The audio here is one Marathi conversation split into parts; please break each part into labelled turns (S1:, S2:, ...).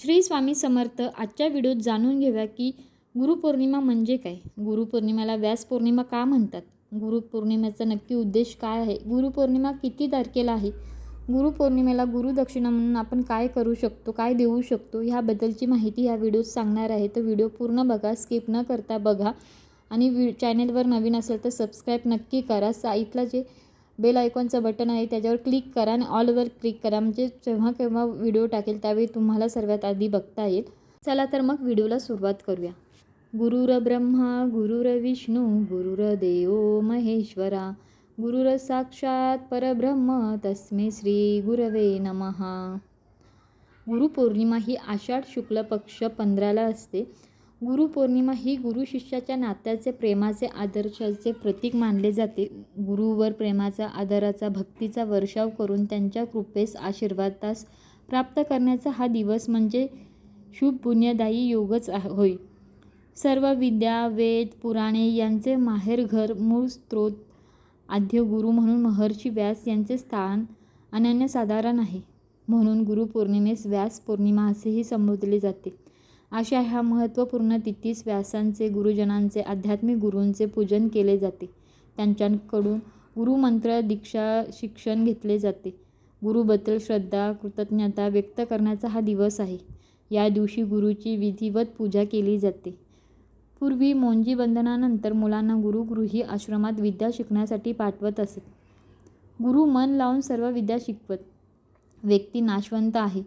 S1: श्री स्वामी समर्थ आजच्या व्हिडिओत जाणून घेऊया की गुरुपौर्णिमा म्हणजे काय? गुरुपौर्णिमेला व्यास पौर्णिमा का म्हणतात? गुरुपौर्णिमेचा नक्की उद्देश काय आहे? गुरुपौर्णिमा किती तारखेला आहे? गुरुपौर्णिमेला गुरुदक्षिणा म्हणून आपण काय करू शकतो काय देऊ शकतो ह्याबद्दलची माहिती ह्या व्हिडिओत सांगणार आहे. तर व्हिडिओ पूर्ण बघा स्किप न करता बघा. आणि व्हि चॅनेलवर नवीन असेल तर सबस्क्राईब नक्की करा. साईटला जे बेल आयकॉनचं बटन आहे त्याच्यावर क्लिक करा आणि ऑलवर क्लिक करा. म्हणजे जेव्हा केव्हा व्हिडिओ टाकेल त्यावेळी तुम्हाला सर्वात आधी बघता येईल. चला तर मग व्हिडिओला सुरुवात करूया. गुरुर ब्रह्मा गुरुर विष्णू गुरुर देवो महेश्वरा गुरुर साक्षात परब्रह्म तस्मे श्री गुरवे नमहा गुरुपौर्णिमा ही आषाढ शुक्ल पक्ष पंधराला असते. गुरुपौर्णिमा ही गुरु शिष्याच्या नात्याचे प्रेमाचे आदर्शाचे प्रतीक मानले जाते. गुरुवर प्रेमाचा आदराचा भक्तीचा वर्षाव करून त्यांच्या कृपेस आशीर्वादास प्राप्त करण्याचा हा दिवस म्हणजे शुभ पुण्यदायी योगच आ- होय. सर्व विद्या वेद पुराणे यांचे माहेरघर मूळ स्त्रोत आद्य गुरु म्हणून महर्षी व्यास यांचे स्थान अनन्यसाधारण आहे. म्हणून गुरुपौर्णिमेस व्यास पौर्णिमा असेही संबोधले जाते. अशा ह्या महत्त्वपूर्ण तिथीस व्यासांचे गुरुजनांचे आध्यात्मिक गुरूंचे पूजन केले जाते. त्यांच्याकडून गुरुमंत्र दीक्षा शिक्षण घेतले जाते. गुरुबद्दल श्रद्धा कृतज्ञता व्यक्त करण्याचा हा दिवस आहे. या दिवशी गुरुची विधिवत पूजा केली जाते. पूर्वी मोंजी बंधनानंतर मुलांना गुरुगृही आश्रमात विद्या शिकण्यासाठी पाठवत असत गुरु मन लावून सर्व विद्या शिकवत. व्यक्ती नाशवंत आहे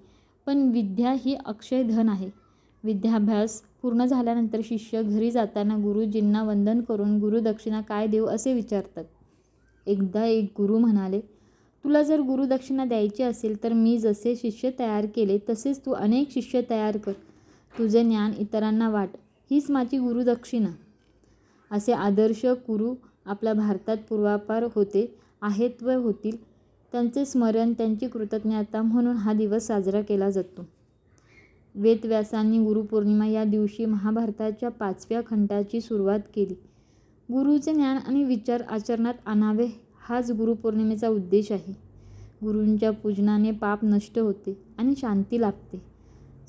S1: पण विद्या ही अक्षय धन आहे. विद्याभ्यास पूर्ण झाल्यानंतर शिष्य घरी जाताना गुरुजींना वंदन करून गुरुदक्षिणा काय देऊ? असे विचारतात. एकदा एक गुरु म्हणाले तुला जर गुरुदक्षिणा द्यायची असेल तर मी जसे शिष्य तयार केले तसेच तू अनेक शिष्य तयार कर. तुझे ज्ञान इतरांना वाट. हीच माझी गुरुदक्षिणा असे आदर्श गुरु आपल्या भारतात पूर्वापार होते आहेत व होतील. त्यांचे स्मरण त्यांची कृतज्ञता म्हणून हा दिवस साजरा केला जातो. वेदव्यासांनी गुरुपौर्णिमा या दिवशी महाभारताच्या पाचव्या खंडाची सुरुवात केली. गुरुचे ज्ञान आणि विचार आचरणात आणावे हाच गुरुपौर्णिमेचा उद्देश आहे. गुरूंच्या पूजनाने पाप नष्ट होते आणि शांती लाभते.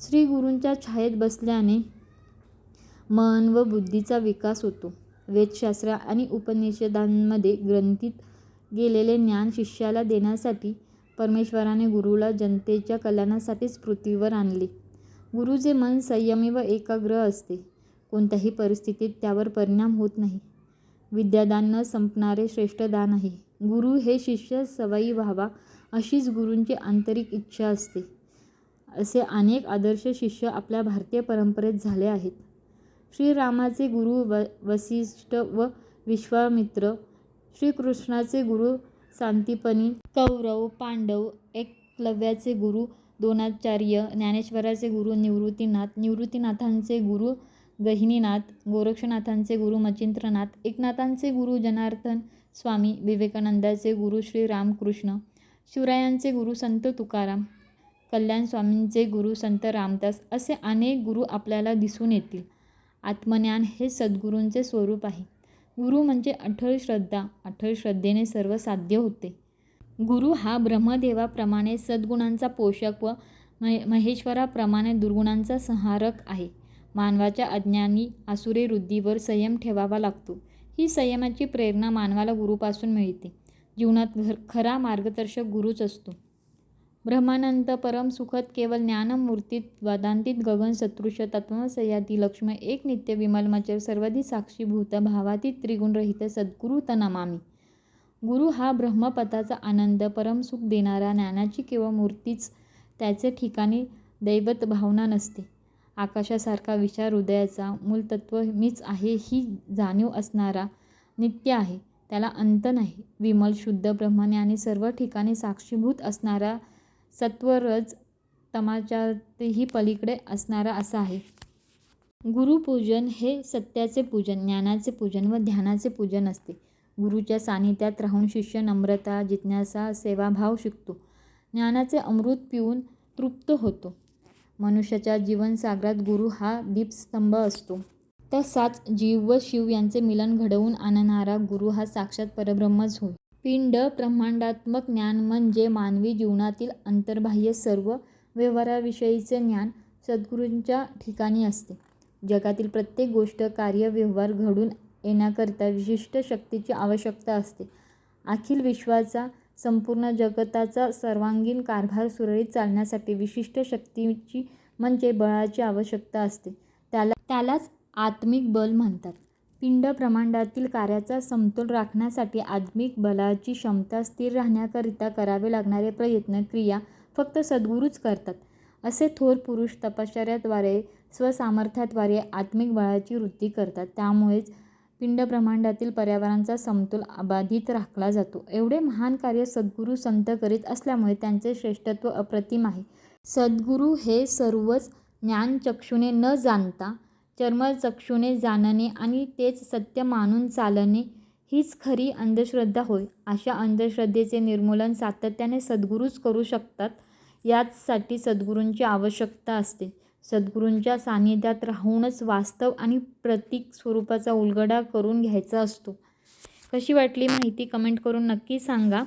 S1: श्री गुरूंच्या छायेत बसल्याने मन व बुद्धीचा विकास होतो. वेदशास्त्र आणि उपनिषदांमध्ये ग्रंथित गेलेले ज्ञान शिष्याला देण्यासाठी परमेश्वराने गुरुला जनतेच्या कल्याणासाठीच पृथ्वीवर आणले. गुरुचे मन संयमी व एकाग्र असते. कोणत्याही परिस्थितीत त्यावर परिणाम होत नाही. विद्यादान न संपणारे श्रेष्ठ दान आहे. गुरु हे शिष्य सवयी व्हावा अशीच गुरूंची आंतरिक इच्छा असते. असे अनेक आदर्श शिष्य आपल्या भारतीय परंपरेत झाले आहेत. श्रीरामाचे गुरु व वसिष्ठ व विश्वामित्र श्रीकृष्णाचे गुरु शांतीपणी कौरव पांडव एकलव्याचे गुरु दोनाचार्य ज्ञानेश्वराचे गुरु निवृत्तीनाथ निवृत्तीनाथांचे गुरु गहिनीनाथ गोरक्षनाथांचे गुरु मचिंद्रनाथ एकनाथांचे गुरु जनार्दन स्वामी विवेकानंदाचे गुरु श्री रामकृष्ण शिवरायांचे गुरु संत तुकाराम कल्याण स्वामींचे गुरु संत रामदास असे अनेक गुरु आपल्याला दिसून येतील. आत्मज्ञान हे सद्गुरूंचे स्वरूप आहे. गुरु म्हणजे अठळ श्रद्धा. अठळ श्रद्धेने सर्व साध्य होते. गुरु हा ब्रह्मदेवाप्रमाणे सद्गुणांचा पोषक व महे महेश्वराप्रमाणे दुर्गुणांचा संहारक आहे. मानवाच्या अज्ञानी आसुरी वृद्धीवर संयम ठेवावा लागतो. ही संयमाची प्रेरणा मानवाला गुरुपासून मिळते. जीवनात घर खरा मार्गदर्शक गुरुच असतो. ब्रह्मानंद परम सुखद केवळ ज्ञानमूर्तीत वेदांतित गगन सदृश तत्वसह्यादी लक्ष्म एक नित्य विमलमचर सर्वधी साक्षीभूत भावातीत त्रिगुणरहित सद्गुरु तनमामी गुरु हा ब्रह्मपदाचा आनंद परमसुख देणारा ज्ञानाची किंवा मूर्तीच त्याचे ठिकाणी दैवत भावना नसते. आकाशासारखा विचार हृदयाचा मूलतत्व मीच आहे ही जाणीव असणारा नित्य आहे. त्याला अंत नाही विमल शुद्ध ब्रह्मने आणि सर्व ठिकाणी साक्षीभूत असणारा सत्वरज तमाच्यातही पलीकडे असणारा असा आहे. गुरुपूजन हे सत्याचे पूजन ज्ञानाचे पूजन व ध्यानाचे पूजन असते. गुरुच्या सानिध्यात राहून शिष्य नम्रता जिज्ञासा सेवाभाव शिकतो. ज्ञानाचे अमृत पिऊन तृप्त होतो. मनुष्याच्या जीवनसागरात गुरु हा दीपस्तंभ असतो. तसाच जीव व शिव यांचे मिलन घडवून आणणारा गुरु हा साक्षात परब्रह्मच होय. पिंड ब्रह्मांडात्मक ज्ञान म्हणजे मानवी जीवनातील अंतर्बाह्य सर्व व्यवहाराविषयीचे ज्ञान सद्गुरूंच्या ठिकाणी असते. जगातील प्रत्येक गोष्ट कार्य व्यवहार घडून येण्याकरिता विशिष्ट शक्तीची आवश्यकता असते. अखिल विश्वाचा संपूर्ण जगताचा सर्वांगीण कारभार सुरळीत चालण्यासाठी विशिष्ट शक्तीची म्हणजे बळाची आवश्यकता असते. त्याला त्यालाच आत्मिक बल म्हणतात. पिंड प्रमांडातील कार्याचा समतोल राखण्यासाठी आत्मिक बलाची क्षमता स्थिर राहण्याकरिता करावे लागणारे प्रयत्न क्रिया फक्त सद्गुरूच करतात. असे थोर पुरुष तपश्चर्याद्वारे स्वसामर्थ्याद्वारे आत्मिक बळाची वृद्धी करतात. त्यामुळेच पिंड ब्रह्मांडातील पर्यावरणाचा समतोल अबाधित राखला जातो. एवढे महान कार्य सद्गुरू संत करीत असल्यामुळे त्यांचे श्रेष्ठत्व अप्रतिम आहे. सद्गुरू हे सर्वच ज्ञानचक्षुने न जाणता चर्मचक्षुने जाणणे आणि तेच सत्य मानून चालणे हीच खरी अंधश्रद्धा होय. अशा अंधश्रद्धेचे निर्मूलन सातत्याने सद्गुरूच करू शकतात. याचसाठी सद्गुरूंची आवश्यकता असते. सद्गुरूंच्या सान्निध्यात राहूनच वास्तव आणि प्रतीक स्वरूपाचा उलगडा करून घ्यायचा असतो. कशी वाटली माहिती कमेंट करून नक्की सांगा.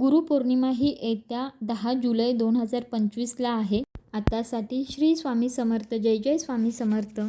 S1: गुरुपौर्णिमा ही येत्या दहा जुलै दोन हजार पंचवीसला आहे. आतासाठी श्री स्वामी समर्थ. जय जय स्वामी समर्थ.